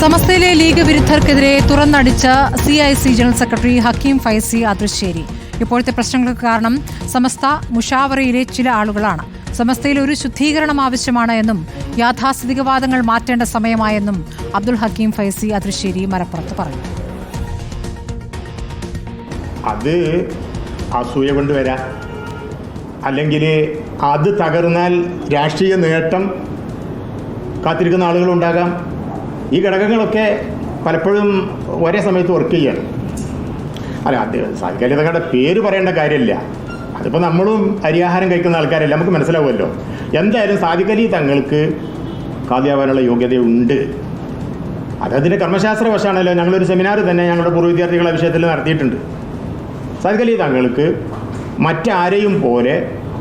സമസ്തയിലെ league വിരുദ്ധർക്കെതിരെ തുറന്നടിച്ച C I C general secretary Hakeem Faizy Adrisseri ഇപ്പോഴത്തെ പ്രശ്നങ്ങൾക്ക് കാരണം സമസ്ത മുഷാവറയിലെ ചില ആളുകളാണ്. സമസ്തയിൽ ഒരു ശുദ്ധീകരണം ആവശ്യമാണ് എന്നും യാഥാസ്ഥിതികവാദങ്ങൾ മാറ്റേണ്ട സമയമായെന്നും അബ്ദുൾ ഹക്കീം ഫൈസി അതൃശ്ശേരി മലപ്പുറത്ത് പറഞ്ഞു. അത് അസൂയ കൊണ്ടുവരാം. അല്ലെങ്കിൽ അത് തകർന്നാൽ രാഷ്ട്രീയ നേട്ടം കാത്തിരിക്കുന്ന ആളുകളുണ്ടാകാം. ഈ ഘടകങ്ങളൊക്കെ പലപ്പോഴും ഒരേ സമയത്ത് വർക്ക് ചെയ്യണം. അല്ല അത് സാധിക്കാലി പേര് പറയേണ്ട കാര്യമില്ല. അതിപ്പോൾ നമ്മളും അരിയാഹാരം കഴിക്കുന്ന ആൾക്കാരല്ല നമുക്ക് മനസ്സിലാവുമല്ലോ. എന്തായാലും സാധിക്കലി തങ്ങൾക്ക് കാതിയാവാനുള്ള യോഗ്യതയുണ്ട്. അതതിന്റെ കർമ്മശാസ്ത്ര വശമാണല്ലോ ഞങ്ങളൊരു സെമിനാർ തന്നെ ഞങ്ങളുടെ പൂർവ വിദ്യാർത്ഥികളെ വിഷയത്തിൽ നടത്തിയിട്ടുണ്ട്. സാധിക്കലി തങ്ങൾക്ക് മറ്റാരെയും പോലെ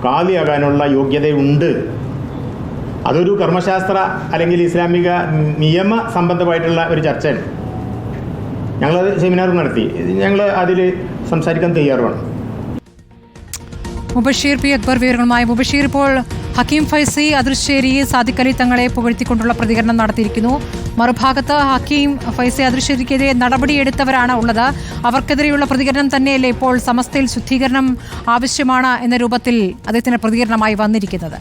കാതിയാകാനുള്ള യോഗ്യതയുണ്ട്. അതൊരു കർമ്മശാസ്ത്ര അല്ലെങ്കിൽ ഇസ്ലാമിക നിയമ സംബന്ധമായിട്ടുള്ള ഒരു ചർച്ചയാണ്. ഞങ്ങളത് സെമിനാർ നടത്തി. ഞങ്ങൾ അതിൽ സംസാരിക്കാൻ തയ്യാറുമാണ്. മുബഷീർ പി അക്ബർ വിവരങ്ങളുമായി. മുബഷീർ ഇപ്പോൾ ഹക്കീം ഫൈസി അദൃശ്ശേരി സാദിഖ് അലി തങ്ങളെ പുകഴ്ത്തിക്കൊണ്ടുള്ള പ്രതികരണം നടത്തിയിരിക്കുന്നു. മറുഭാഗത്ത് ഹക്കീം ഫൈസി അദൃശ്ശേരിക്കെതിരെ നടപടിയെടുത്തവരാണ് ഉള്ളത്. അവർക്കെതിരെയുള്ള പ്രതികരണം തന്നെയല്ലേ ഇപ്പോൾ സമസ്തയിൽ ശുദ്ധീകരണം ആവശ്യമാണ് എന്ന രൂപത്തിൽ അദ്ദേഹത്തിന്റെ പ്രതികരണമായി വന്നിരിക്കുന്നത്.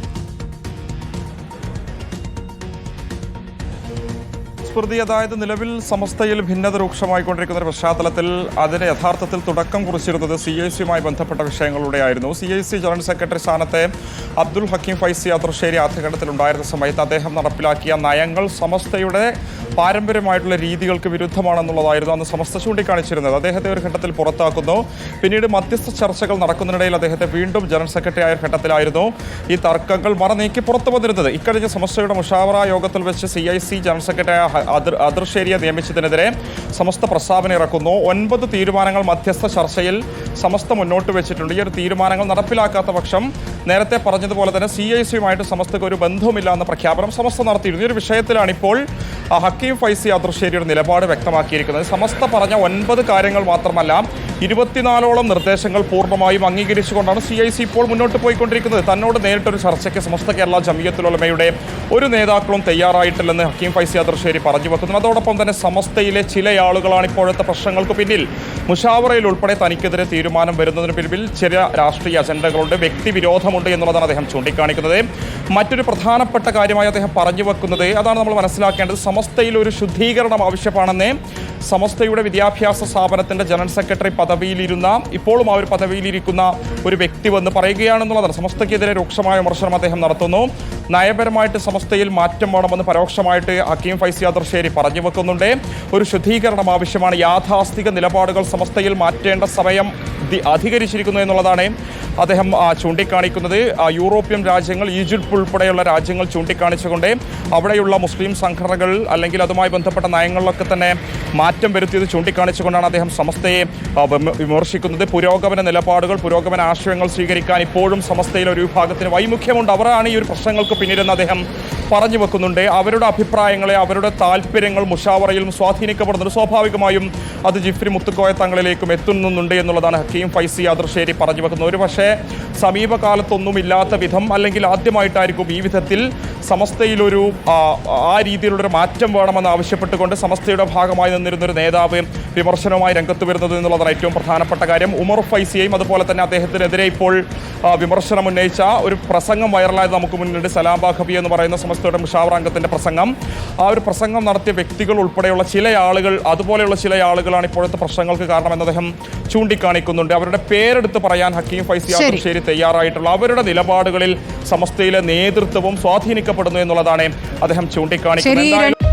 സ്മൃതി അതായത് നിലവിൽ സമസ്തയിൽ ഭിന്നത രൂക്ഷമായിക്കൊണ്ടിരിക്കുന്ന ഒരു പശ്ചാത്തലത്തിൽ അതിന് യഥാർത്ഥത്തിൽ തുടക്കം കുറിച്ചിരുന്നത് സി ഐ സിയുമായി ബന്ധപ്പെട്ട വിഷയങ്ങളുടെ ആയിരുന്നു C I C general secretary സ്ഥാനത്തെ അബ്ദുൽ ഹക്കീം ഫൈസി അത്രശ്ശേരി ആദ്യഘട്ടത്തിൽ ഉണ്ടായിരുന്ന സമയത്ത് അദ്ദേഹം നടപ്പിലാക്കിയ നയങ്ങൾ സമസ്തയുടെ പാരമ്പര്യമായിട്ടുള്ള രീതികൾക്ക് വിരുദ്ധമാണെന്നുള്ളതായിരുന്നു അന്ന് സമസ്ത ചൂണ്ടിക്കാണിച്ചിരുന്നത്. അദ്ദേഹത്തെ ഒരു ഘട്ടത്തിൽ പുറത്താക്കുന്നു. പിന്നീട് മധ്യസ്ഥ ചർച്ചകൾ നടക്കുന്നതിനിടയിൽ അദ്ദേഹത്തെ വീണ്ടും ജനറൽ സെക്രട്ടറി ആയ ഘട്ടത്തിലായിരുന്നു. ഈ തർക്കങ്ങൾ മറനീക്കി പുറത്തു വന്നിരുന്നത്. ഇക്കഴിഞ്ഞ സമസ്തയുടെ മുഷാവറ യോഗത്തിൽ വെച്ച് സി ഐ സി ജനറൽ സെക്രട്ടറിയായ അതിർശ്ശേരിയെ നിയമിച്ചതിനെതിരെ സമസ്ത പ്രസ്താവന ഇറക്കുന്നു. ഒൻപത് തീരുമാനങ്ങൾ മധ്യസ്ഥ ചർച്ചയിൽ സമസ്ത മുന്നോട്ട് വെച്ചിട്ടുണ്ട്. ഈ ഒരു തീരുമാനങ്ങൾ നടപ്പിലാക്കാത്ത പക്ഷം നേരത്തെ പറഞ്ഞതുപോലെ തന്നെ സി ഐ സിയുമായിട്ട് സമസ്തക്ക് ഒരു ബന്ധവുമില്ല എന്ന പ്രഖ്യാപനം സമസ്ത നടത്തിയിരുന്നു. ഈ ഒരു വിഷയത്തിലാണ് ഇപ്പോൾ ഹക്കീം ഫൈസി അദൃശ്ശേരിയുടെ നിലപാട് വ്യക്തമാക്കിയിരിക്കുന്നത്. സമസ്ത പറഞ്ഞ ഒൻപത് കാര്യങ്ങൾ മാത്രമല്ല ഇരുപത്തിനാലോളം നിർദ്ദേശങ്ങൾ പൂർണമായും അംഗീകരിച്ചുകൊണ്ടാണ് സി ഐ സി ഇപ്പോൾ മുന്നോട്ട് പോയിക്കൊണ്ടിരിക്കുന്നത്. തന്നോട് നേരിട്ടൊരു ചർച്ചയ്ക്ക് സമസ്ത കേരള ജമിയത്തുലമയുടെ ഒരു നേതാക്കളും തയ്യാറായിട്ടില്ലെന്ന് ഹക്കീം ഫൈസി അദർശ്ശേരി പറഞ്ഞു വെക്കുന്നു അതോടൊപ്പം തന്നെ സമസ്തയിലെ ചില ആളുകളാണ് ഇപ്പോഴത്തെ പ്രശ്നങ്ങൾക്ക് പിന്നിൽ. മുഷാവറയിൽ ഉൾപ്പെടെ തനിക്കെതിരെ തീരുമാനം വരുന്നതിന് പിന്നിൽ ചില രാഷ്ട്രീയ അജണ്ടകളുണ്ട്. വ്യക്തിവിരോധമുണ്ട് എന്നുള്ളതാണ് അദ്ദേഹം ചൂണ്ടിക്കാണിക്കുന്നത്. മറ്റൊരു പ്രധാനപ്പെട്ട കാര്യമായി അദ്ദേഹം പറഞ്ഞു വെക്കുന്നത് അതാണ് നമ്മൾ മനസ്സിലാക്കേണ്ടത്. സമസ്തയിൽ ഒരു ശുദ്ധീകരണം ആവശ്യമാണെന്ന് സമസ്തയുടെ വിദ്യാഭ്യാസ സ്ഥാപനത്തിന്റെ ജനറൽ സെക്രട്ടറി പദവിയിലിരുന്ന ഇപ്പോഴും ആ ഒരു പദവിയിലിരിക്കുന്ന ഒരു വ്യക്തി വന്ന് പറയുകയാണെന്നുള്ളതാണ് സമസ്തയ്ക്കെതിരെ രൂക്ഷമായ വിമർശനം അദ്ദേഹം നടത്തുന്നു. നയപരമായിട്ട് സമസ്തയിൽ മാറ്റം വേണമെന്ന് പരോക്ഷമായിട്ട് ഹക്കീം ഫൈസി അദർശേരി പറഞ്ഞു വെക്കുന്നുണ്ട്. ഒരു ശുദ്ധീകരണം ആവശ്യമാണ്. യാഥാസ്ഥിക നിലപാടുകൾ സമസ്തയിൽ മാറ്റേണ്ട സമയം ദി- അധികരിച്ചിരിക്കുന്നു എന്നുള്ളതാണ് അദ്ദേഹം ചൂണ്ടിക്കാണിക്കുന്നത്. യൂറോപ്യൻ രാജ്യങ്ങൾ ഈജിപ്ത് ഉൾപ്പെടെയുള്ള രാജ്യങ്ങൾ ചൂണ്ടിക്കാണിച്ചുകൊണ്ട് അവിടെയുള്ള മുസ്ലിം സംഘടനകൾ അല്ലെങ്കിൽ അതുമായി ബന്ധപ്പെട്ട നയങ്ങളിലൊക്കെ തന്നെ മാറ്റം വരുത്തിയത് ചൂണ്ടിക്കാണിച്ചുകൊണ്ടാണ് അദ്ദേഹം സമസ്തയെ വിമർശിക്കുന്നത്. പുരോഗമന നിലപാടുകൾ പുരോഗമന ആശയങ്ങൾ സ്വീകരിക്കാൻ ഇപ്പോഴും സമസ്തയിലെ ഒരു വിഭാഗത്തിന് വൈമുഖ്യമുണ്ട്. അവരാണ് ഈ ഒരു പ്രശ്നങ്ങൾക്ക് പിന്നിലെന്ന് അദ്ദേഹം പറഞ്ഞു വെക്കുന്നുണ്ട്. അവരുടെ അഭിപ്രായങ്ങളെ അവരുടെ താല്പര്യങ്ങൾ മുഷാവറയിലും സ്വാധീനിക്കപ്പെടുന്നുണ്ട്. സ്വാഭാവികമായും അത് ജിഫ്രി മുത്തുക്കോയ തങ്ങളിലേക്കും എത്തുന്നുണ്ട് എന്നുള്ളതാണ് ഹക്കീം ഫൈസി അദർശേരി പറഞ്ഞു വെക്കുന്നത് ഒരു പക്ഷേ സമീപകാലത്തൊന്നുമില്ലാത്ത വിധം അല്ലെങ്കിൽ ആദ്യമായിട്ടായിരിക്കും ഈ വിധത്തിൽ സമസ്തയിലൊരു ആ, രീതിയിലുള്ളൊരു മാറ്റം വേണമെന്ന് ആവശ്യപ്പെട്ടുകൊണ്ട് സമസ്തയുടെ ഭാഗമായി നിന്നിരുന്നൊരു നേതാവ് വിമർശനവുമായി രംഗത്ത് വരുന്നത് എന്നുള്ളതാണ് ഏറ്റവും പ്രധാനപ്പെട്ട കാര്യം. ഉമർ ഫൈസിയെയും അതുപോലെ തന്നെ അദ്ദേഹത്തിനെതിരെ ഇപ്പോൾ വിമർശനം ഉന്നയിച്ച ഒരു പ്രസംഗം വൈറലായത് നമുക്ക് മുന്നിലുണ്ട്. സലാം ബാഖബി എന്ന് പറയുന്ന സമസ്തയുടെ മുഷാവർ അംഗത്തിന്റെ പ്രസംഗം. ആ ഒരു പ്രസംഗം നടത്തിയ വ്യക്തികൾ ഉൾപ്പെടെയുള്ള ചില ആളുകൾ അതുപോലെയുള്ള ചില ആളുകളാണ് ഇപ്പോഴത്തെ പ്രശ്നങ്ങൾക്ക് കാരണമെന്ന് അദ്ദേഹം ചൂണ്ടിക്കാണിക്കുന്നുണ്ട്. അവരുടെ പേരെടുത്ത് പറയാൻ ഹക്കീം ഫൈസി. ആദർശേരി തയ്യാറായിട്ടുള്ള അവരുടെ നിലപാടുകളിൽ സമസ്തയിലെ നേതൃത്വവും സ്വാധീനിക്കപ്പെടുന്നു എന്നുള്ളതാണ് അദ്ദേഹം ചൂണ്ടിക്കാണിക്കുന്നത്.